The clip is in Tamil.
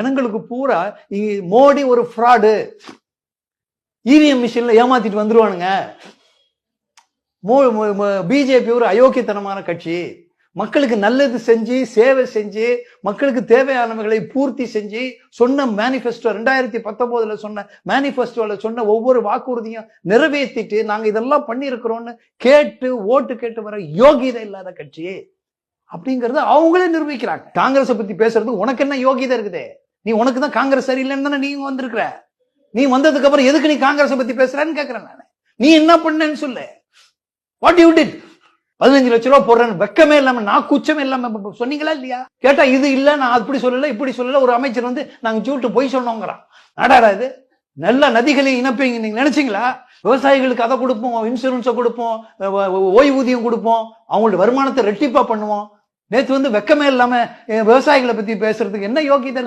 ஜனங்களுக்கு பூரா மோடி ஒரு ஃப்ராடு. இவிஎம் மிஷின்ல ஏமாத்திட்டு வந்துருவானுங்க. பிஜேபி ஒரு அயோக்கியத்தனமான கட்சி. மக்களுக்கு நல்லது செஞ்சு சேவை செஞ்சு மக்களுக்கு தேவையானவைகளை பூர்த்தி செஞ்சு சொன்ன மேனிஃபெஸ்டோ ரெண்டாயிரத்தி பத்தொன்பதுல சொன்ன மேனிஃபெஸ்டோல சொன்ன ஒவ்வொரு வாக்குறுதியும் நிறைவேற்றிட்டு நாங்க இதெல்லாம் பண்ணியிருக்கிறோம்னு கேட்டு ஓட்டு கேட்டு வர யோகிதை இல்லாத கட்சி. அப்படிங்கறத அவங்களே நிரூபிக்கிறாங்க. காங்கிரஸை பத்தி பேசுறது உனக்கு என்ன யோகிதை இருக்குது? நீ உனக்கு தான் காங்கிரஸ் சரியில்லைன்னு தானே நீ வந்திருக்கிற? நீ வந்ததுக்கு அப்புறம் எதுக்கு நீ காங்கிரஸை பத்தி பேசுறன்னு கேக்குறேன் நான். நீ என்ன பண்ணேன்னு சொல்லு. வாட் யூ டிட் பதினஞ்சு லட்ச ரூபா போடுறேன்னு வெக்கமே இல்லாம நான் குச்சமே இல்லாம சொன்னீங்களா இல்லையா? கேட்டா இது இல்ல நான் அப்படி சொல்லல இப்படி சொல்லல. ஒரு அமைச்சர் வந்து நாங்க சூட்டு போய் சொன்னோங்கிறான். நாடாடா இது? நல்ல நதிகளை இணைப்பீங்க நீங்க நினைச்சீங்களா? விவசாயிகளுக்கு அதை கொடுப்போம் இன்சூரன்ஸை கொடுப்போம் ஓய்வூதியம் கொடுப்போம் அவங்களோட வருமானத்தை ரெட்டிப்பா பண்ணுவோம். நேத்து வந்து வெக்கமே இல்லாம விவசாயிகளை பத்தி பேசுறதுக்கு என்ன யோகியதை